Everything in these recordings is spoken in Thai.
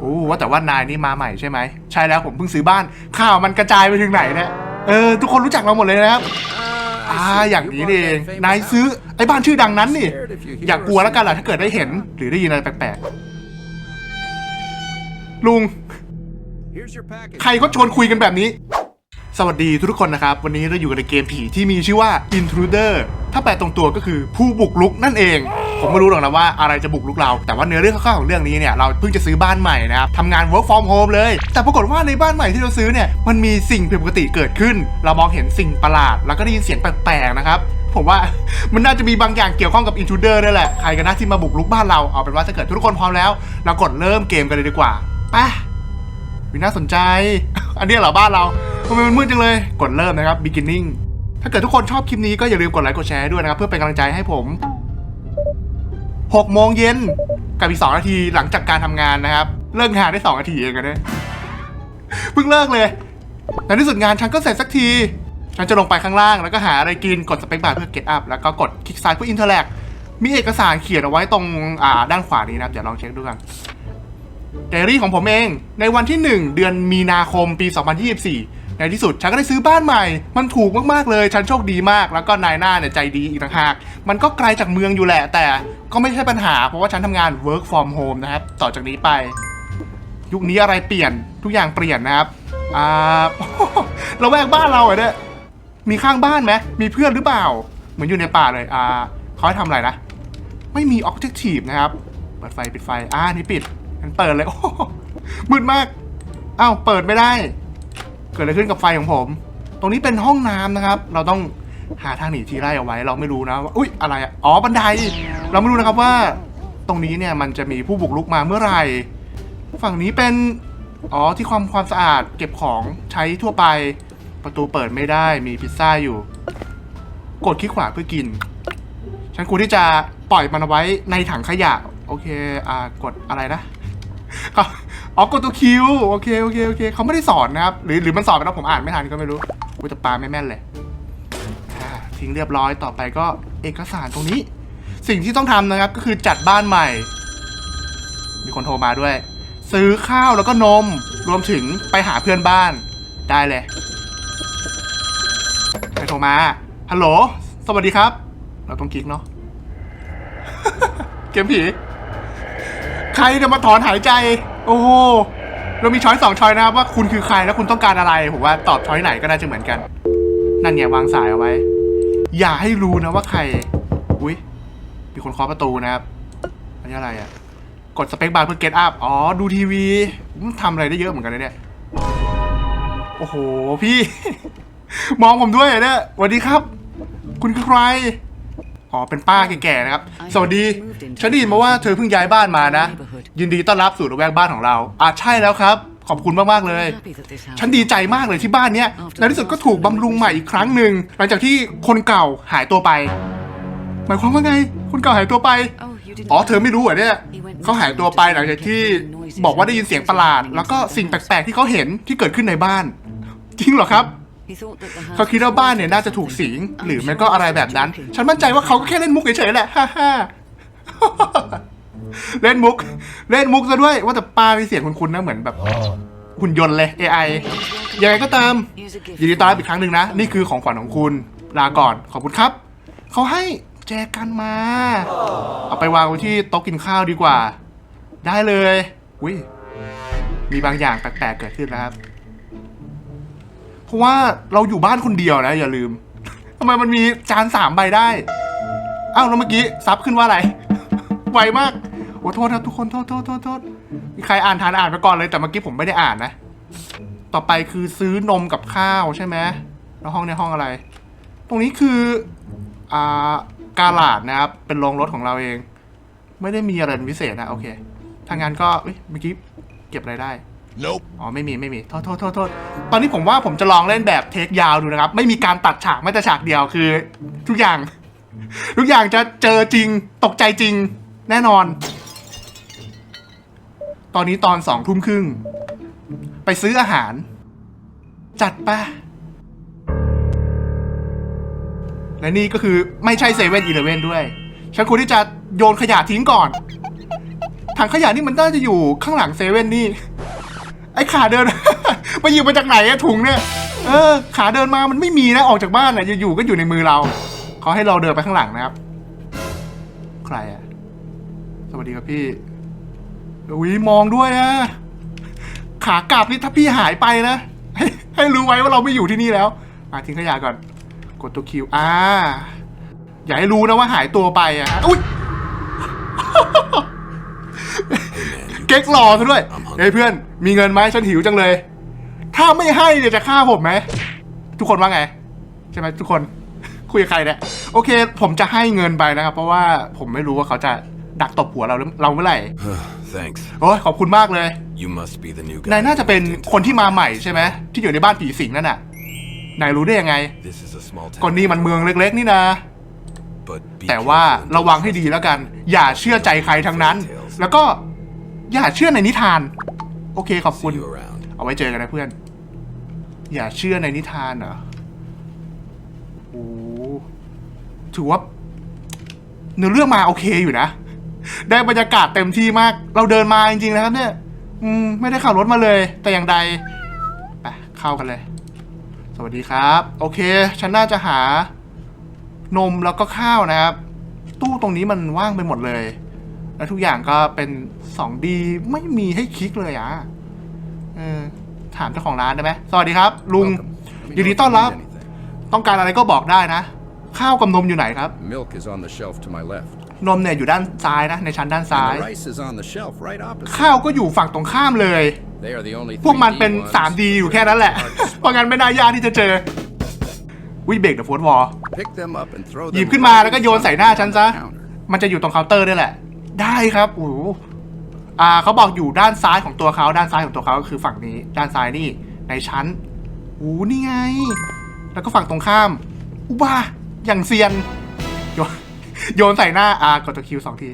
โอ้ว่าแต่ว่านายนี่มาใหม่ใช่ไหม ใช่แล้วผมเพิ่งซื้อบ้าน ข่าวมันกระจายไปถึงไหนเนี่ยเออ ทุกคนรู้จักเราหมดเลยนะครับอ่าอย่างนี้นี่เองนายซื้อไอ้บ้านชื่อดังนั้นนี่ อย่ากลัวแล้วกันล่ะถ้าเกิดได้เห็น หรือได้ยินอะไรแปลกๆลุง ใครเขาชวนคุยกันแบบนี้ สวัสดีทุกๆคนนะครับ วันนี้เราอยู่กันในเกมผีที่มีชื่อว่า Intruder ถ้าแปลตรงตัวก็คือผู้บุกรุกนั่นเอง ผมไม่รู้หรอกนะว่าอะไรจะบุกรุกเรา แต่ว่าเนื้อเรื่องคร่าวของเรื่องนี้เนี่ยเราเพิ่งจะซื้อบ้านใหม่นะครับทำงาน work from home เลย แต่ปรากฏว่าในบ้านใหม่ที่เราซื้อเนี่ยมันมีสิ่งผิดปกติเกิดขึ้น เรามองเห็นสิ่งประหลาด แล้วก็ได้ยินเสียงแปลกๆนะครับผมว่ามันน่าจะมีบางอย่างเกี่ยวข้องกับ Intruder ด้วยแหละใครกันนะที่มาบุกรุกบ้านเราเอาเป็นว่าถ้าเกิดทุกคนพร้อมแล้ว เรากดเริ่มเกมกันเลยดีกว่าไปวิน่าสนใจ อันนี้เหรอบ้านเราทำไมมันมืดจังเลย กดเริ่มนะครับ beginning ถ้าเกิดทุกคนชอบคลิปนี้ก็อย่าลืมกดไลค์กดแชร์ด้วยนะครับ เพื่อเป็นกำลังใจให้ผม 6โมงเย็นกับอีก 2 นาทีหลังจากการทำงานนะครับ เลิกงานได้ 2 นาทีเองกันเนี่ยเพิ่งเลิกเลยในที่สุดงานฉันก็เสร็จสักที ฉันจะลงไปข้างล่างแล้วก็หาอะไรกินกดสเปคบาร์เพื่อเกตอัพแล้วก็กดคลิกซ้ายเพื่อ interact มีเอกสารเขียนเอาไว้ตรงอ่าด้านขวานี้นะครับเดี๋ยวลองเช็คดูกัน ไดอารี่ของผมเอง ในวันที่ 1 เดือนมีนาคมปี 2024 ในที่สุดฉันก็ได้ซื้อบ้านใหม่ มันถูกมากๆเลย ฉันโชคดีมาก แล้วก็นายหน้าเนี่ยใจดีอีกต่างหาก มันก็ไกลจากเมืองอยู่แหละ แต่ก็ไม่ใช่ปัญหา เพราะว่าฉันทำงาน work from home นะครับ ต่อจากนี้ไป ยุคนี้อะไรเปลี่ยน ทุกอย่างเปลี่ยนนะครับ อ่าเราแวกบ้านเราเหรอเนี่ย มีข้างบ้านไหมมีเพื่อนหรือเปล่า เหมือนอยู่ในป่าเลย อ่าเขาให้ทำอะไรนะ ไม่มี objective นะครับ เปิดไฟปิดไฟ อ่า นี่ปิด มันเปิดเลยโอ้โหมืดมากอ้าวเปิดไม่ได้ เกิดอะไรขึ้นกับไฟของผม ตรงนี้เป็นห้องน้ำนะครับ เราต้องหาทางหนีทีไล่เอาไว้ เราไม่รู้นะว่าอุ๊ยอะไรอะอ๋อบันได เราไม่รู้นะครับว่า ตรงนี้เนี่ยมันจะมีผู้บุกรุกมาเมื่อไหร่ฝั่งนี้เป็นอ๋อที่ความความสะอาดเก็บของใช้ทั่วไป ประตูเปิดไม่ได้มีพิซซ่าอยู่ กดคลิกขวาเพื่อกิน ฉันควรที่จะปล่อยมันเอาไว้ในถังขยะ โอเค อ่ากดอะไรนะ อ๋อกดตัวคิวโอเคโอเคโอเคเขาไม่ได้สอนนะครับ หรือหรือมันสอนไปแล้วผมอ่านไม่ทันก็ไม่รู้อุ้ยแต่ปลาไม่แม่นเลยทิ้งเรียบร้อยต่อไปก็เอกสารตรงนี้ สิ่งที่ต้องทำนะครับก็คือจัดบ้านใหม่ มีคนโทรมาด้วย ซื้อข้าวแล้วก็นมรวมถึงไปหาเพื่อนบ้านได้เลยใครโทรมาฮัลโหลสวัสดีครับ เราต้องกิ๊กเนาะเกมผี ใครจะมาถอนหายใจ โอ้โหเรามีช้อยสองช้อยนะครับว่าคุณคือใครแล้วคุณต้องการอะไรผมว่าตอบช้อยไหนก็น่าจะเหมือนกัน นั่นไงวางสายเอาไว้ อย่าให้รู้นะว่าใคร อุ้ยมีคนเคาะประตูนะครับ อันนี้อะไรอะ่ะ กดสเปคบาร์เพื่อ get up อ๋อ ดูทีวีทำอะไรได้เยอะเหมือนกันเลยเนี่ย โอ้โห พี่ มองผมด้วยเหรอเนี่ยสวัสดีครับ คุณคือใคร อ๋อ เป็นป้าแก่ๆนะครับ สวัสดี ฉันได้ยินมาว่าเธอเพิ่งย้ายบ้านมานะ ยินดีต้อนรับสู่ระแวกบ้านของเรา อ่าใช่แล้วครับ ขอบคุณมากๆเลย ฉันดีใจมากเลยที่บ้านเนี้ยในที่สุดก็ถูกบำรุงใหม่อีกครั้งหนึ่งหลังจากที่คนเก่าหายตัวไป หมายความว่าไง คนเก่าหายตัวไป อ๋อ เธอไม่รู้เหรอเนี่ย เขาหายตัวไปหลังจากที่บอกว่าได้ยินเสียงประหลาด แล้วก็สิ่งแปลกๆที่เขาเห็นที่เกิดขึ้นในบ้าน จริงเหรอครับ เขาคิดว่าบ้านเนี่ยน่าจะถูกสิง หรือไม่ก็อะไรแบบนั้น ฉันมั่นใจว่าเขาก็แค่เล่นมุกเฉยๆแหละ ฮ่าฮ่าเล่นมุก เล่นมุกซะด้วย ว่าแต่ป้ามีเสียงคุ้นๆนะเหมือนแบบหุ่นยนต์เลย AI ยังไงก็ตามยินดีต้อนรับอีกครั้งหนึ่งนะ นี่คือของขวัญของคุณลาก่อนขอบคุณครับ เขาให้แจกันมา เอาไปวางไว้ที่โต๊ะกินข้าวดีกว่า ได้เลยวิมีบางอย่างแปลกๆเกิดขึ้นแล้วครับ เพราะว่าเราอยู่บ้านคนเดียวนะ อย่าลืมทำไมมันมีจานสามใบได้ อ้าวแล้วเมื่อกี้ซับขึ้นว่าอะไร ไวมากโอ้โทษครับทุกคนโทษโทษโทษโทษมีใครอ่านทานอ่านไปก่อนเลยแต่เมื่อกี้ผมไม่ได้อ่านนะ ต่อไปคือซื้อนมกับข้าวใช่ไหมแล้วห้องในห้องอะไร ตรงนี้คืออ่ากาลาดนะครับ เป็นโรงรถของเราเอง ไม่ได้มีอะไรพิเศษนะโอเคถ้างั้นก็เมื่อกี้เก็บอะไรได้ Nope. อ๋อไม่มีไม่มีโทษโทษโทษโทษตอนนี้ผมว่าผมจะลองเล่นแบบเทคยาวดูนะครับ ไม่มีการตัดฉากไม่แต่ฉากเดียวคือ ทุกอย่าง ทุกอย่างจะเจอจริง ตกใจจริง แน่นอน ตอนนี้ตอนสองทุ่มครึ่ง ไปซื้ออาหาร จัดปะและนี่ก็คือไม่ใช่เซเว่นอีเลเว่นด้วย ฉันควรที่จะโยนขยะทิ้งก่อน ถังขยะนี่มันน่าจะอยู่ข้างหลังเซเว่นนี่ ไอ้ขาเดิน ไปหยิบมาจากไหนอะถุงเนี่ย เออ ขาเดินมามันไม่มีนะออกจากบ้านอะอยู่ๆก็อยู่ในมือเราเขาให้เราเดินไปข้างหลังนะครับ ใครอะสวัสดีครับพี่อุ้ยมองด้วยนะ ขากลับนี่ถ้าพี่หายไปนะให้ให้รู้ไว้ว่าเราไม่อยู่ที่นี่แล้วมาทิ้งขยะก่อน กดตัวคิวอ่าอย่าให้รู้นะว่าหายตัวไปอะอุ้ยเก๊กหล่อซะด้วย เฮ้ยเพื่อนมีเงินไหมฉันหิวจังเลย ถ้าไม่ให้เนี่ยจะฆ่าผมไหมทุกคนว่าไง ใช่ไหมทุกคนคุยกับใครเนี่ยโอเค ผมจะให้เงินไปนะครับ เพราะว่าผมไม่รู้ว่าเขาจะดักตบหัวเราหรือเราเมื่อไหร่ Thanks. โอ้ยขอบคุณมากเลย You must be the new guy. นายน่าจะเป็น who moved into คนที่มาใหม่ใช่ไหมที่อยู่ในบ้านผีสิงนั่นน่ะนายรู้ได้ยังไง This is a small town. ก็นี่มันเมืองเล็กๆ นี่นะ But be แต่ว่า careful and ระวัง don't ให้ trust ดีแล้วกัน อย่าเชื่อใจใครทั้งนั้น แล้วก็ อย่าเชื่อในนิทาน โอเคขอบคุณ See you around. เอาไว้เจอกันนะเพื่อน อย่าเชื่อในนิทานเหรอโอ้ถือว่าเนื้อเรื่องมาโอเคอยู่นะ ได้บรรยากาศเต็มที่มาก เราเดินมาจริงๆนะครับ เนี่ยอืมไม่ได้ขับรถมาเลย แต่อย่างใดไปเข้ากันเลย สวัสดีครับ โอเค ฉันน่าจะหานมแล้วก็ข้าวนะครับ ตู้ตรงนี้มันว่างไปหมดเลย แล้วทุกอย่างก็เป็นสองดีไม่มีให้คลิกเลยอะเออถามเจ้าของร้านได้ไหมสวัสดีครับ ลุง Welcome. Let me ยิน know ดี if you ต้อน need รับ anything. ต้องการอะไรก็บอกได้นะ ข้าวกับนมอยู่ไหนครับ Milk is on the shelf to my left. นมเนี่ยอยู่ด้านซ้ายนะ ในชั้นด้านซ้าย And the rice is on the shelf right opposite. ข้าวก็อยู่ฝั่งตรงข้ามเลย They are the only พวกมัน 3D เป็น ones. 3D อยู่แค่นั้นแหละ เพราะงั้นไม่น่ายากที่จะเจอ วิเบรกเดอะโฟร์วอล Pick them up and throw หยิบ them ขึ้นมา right แล้วก็ in โยน front ใส่หน้าฉันซะ of the counter. มันจะอยู่ตรงเคาน์เตอร์นี่แหละ ได้ครับโอ้โหอ่าเขาบอกอยู่ด้านซ้ายของตัวเขาด้านซ้ายของตัวเขาก็คือฝั่งนี้ ด้านซ้ายนี่ในชั้นโอ้นี่ไง แล้วก็ฝั่งตรงข้ามอุบ้าอย่างเซียน โยนโยนใส่หน้าอ่ากดตัวคิวสองที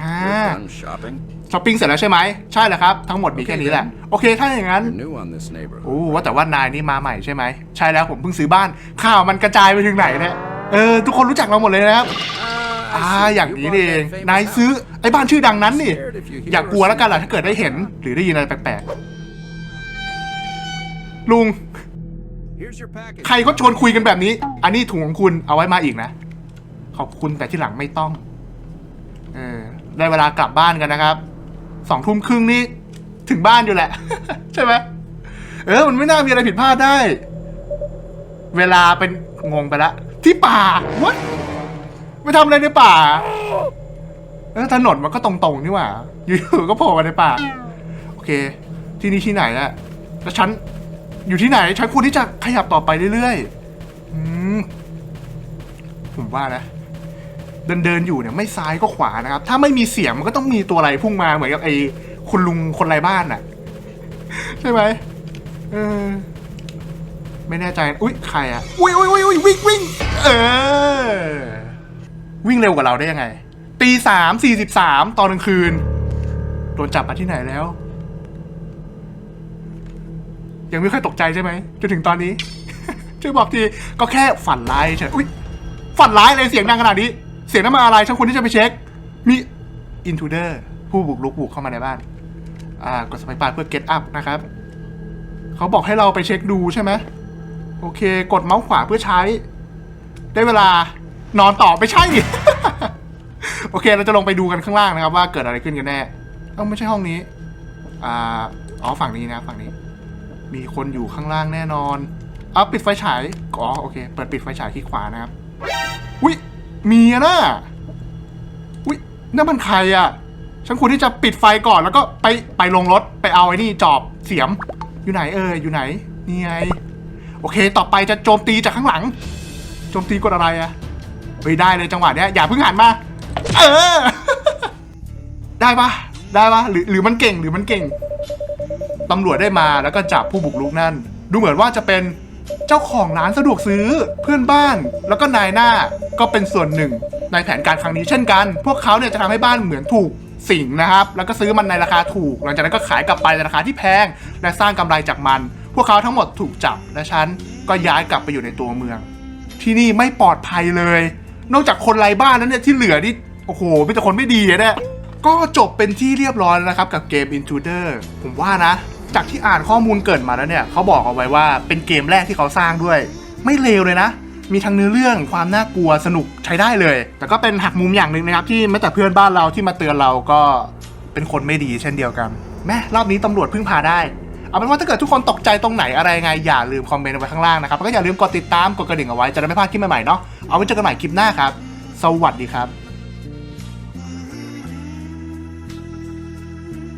อ่า You're done shopping. ช้อปปิ้งเสร็จแล้วใช่ไหมใช่แล้วครับ ทั้งหมดมีแค่นี้แหละ โอเค ถ้าอย่างนั้น You're new on this neighborhood. โอ้ว่าแต่ว่านายนี่มาใหม่ใช่ไหม ใช่แล้วผมเพิ่งซื้อบ้าน ข่าวมันกระจายไปถึงไหนเนี่ยเออ ทุกคนรู้จักเราหมดเลยนะครับ Ah, อ่า I see. อย่าง You นี้ bought นี่เอง that famous นายซื้อ house. ไอ้บ้านชื่อดังนั้นนี่ Scared if you hear อย่ากลัว or แล้วกันล่ะ see ถ้าเกิดได้เห็น หรือได้ยินอะไรแปลกๆลุง Here's your package. ใครเขาชวนคุยกันแบบนี้ อันนี้ถุงของคุณเอาไว้มาอีกนะ ขอบคุณแต่ที่หลังไม่ต้อง เออ ได้เวลากลับบ้านกันนะครับ สองทุ่มครึ่งนี่ถึงบ้านอยู่แหละ ใช่ไหมเออ มันไม่น่ามีอะไรผิดพลาดได้ เวลาเป็นงงไปละ ที่ป่าวะ ไปทำอะไรในป่าเออถนนมันก็ตรงๆนี่หว่า อยู่ๆก็โผล่มาในป่า โอเค ที่นี่ที่ไหนอะแล้วฉันอยู่ที่ไหน ฉันควรที่จะขยับต่อไปเรื่อยๆอืมผมว่านะ เดินเดินๆอยู่เนี่ยไม่ซ้ายก็ขวานะครับ ถ้าไม่มีเสียงมันก็ต้องมีตัวอะไรพุ่งมาเหมือนกับไอ้คุณลุงคนไร้บ้านน่ะใช่ไหมเออไม่แน่ใจ อุ้ยใครอะอุ้ยอุ้ยอุ้ยอุ้ยวิ่งวิ่งเออ วิ่งเร็วกว่าเราได้ยังไง ตีสามสี่สิบสามตอนกลางคืน โดนจับมาที่ไหนแล้ว ยังไม่ค่อยตกใจใช่ไหมจนถึงตอนนี้ ช่วยบอกทีก็แค่ฝันร้ายเฉยอุ้ยฝันร้ายเลยเสียงดังขนาดนี้ เสียงนั้นมาอะไรฉันควรที่จะไปเช็ค มีอินทูเดอร์ผู้บุกรุกบุกเข้ามาในบ้าน อ่ากดสไปปาเพื่อ get up นะครับเขาบอกให้เราไปเช็คดูใช่ไหมโอเค กดเมาส์ขวาเพื่อใช้ ได้เวลา นอนต่อไม่ใช่ โอเคเราจะลงไปดูกันข้างล่างนะครับ ว่าเกิดอะไรขึ้นกันแน่เอ้าไม่ใช่ห้องนี้อ่าอ๋อฝั่งนี้นะฝั่งนี้ มีคนอยู่ข้างล่างแน่นอนเอาปิดไฟฉายอ๋อโอเคเปิดปิดไฟฉายที่ขวานะครับอุ้ยมีนะอุ้ยนั่นมันใครอะฉันควรที่จะปิดไฟก่อนแล้วก็ไปไปลงรถไปเอาไอ้นี่จอบเสียม อยู่ไหนเอ่ยอยู่ไหนนี่ไงโอเค ต่อไปจะโจมตีจากข้างหลัง โจมตีกดอะไรอะ เฮ้ยได้เลยจังหวะเนี้ยอย่าเพิ่งหันมา เออ ได้ปะได้ปะหรือหรือมันเก่งหรือมันเก่งตำรวจได้มาแล้วก็จับผู้บุกรุกนั่น ดูเหมือนว่าจะเป็นเจ้าของร้านสะดวกซื้อเพื่อนบ้าน แล้วก็นายหน้าก็เป็นส่วนหนึ่ง ในแผนการครั้งนี้เช่นกัน พวกเขาเนี่ยจะทำให้บ้านเหมือนถูกสิงนะครับ แล้วก็ซื้อมันในราคาถูก หลังจากนั้นก็ขายกลับไปในราคาที่แพง และสร้างกำไรจากมัน พวกเขาทั้งหมดถูกจับและฉันก็ย้ายกลับไปอยู่ในตัวเมือง ที่นี่ไม่ปลอดภัยเลย นอกจากคนไร้บ้านแล้วเนี่ยที่เหลือนี่โอ้โหมีแต่คนไม่ดีอะเนี่ย ก็จบเป็นที่เรียบร้อยแล้วนะครับกับเกม Intruder ผมว่านะ จากที่อ่านข้อมูลเกิดมาแล้วเนี่ยเขาบอกเอาไว้ว่าเป็นเกมแรกที่เขาสร้างด้วย ไม่เลวเลยนะ มีทั้งเนื้อเรื่องความน่ากลัวสนุกใช้ได้เลย แต่ก็เป็นหักมุมอย่างหนึ่งนะครับ ที่แม้แต่เพื่อนบ้านเราที่มาเตือนเราก็เป็นคนไม่ดีเช่นเดียวกัน แม่รอบนี้ตำรวจพึ่งพาได้ เอาเป็นว่าถ้าเกิดทุกคนตกใจตรงไหนอะไรไงอย่าลืมคอมเมนต์ไว้ข้างล่างนะครับแล้วก็อย่าลืมกดติดตามกดกระดิ่งเอาไว้จะได้ไม่พลาดคลิปใหม่ๆเนาะเอาไว้เจอกันใหม่คลิปหน้าครับ สวัสดีครับ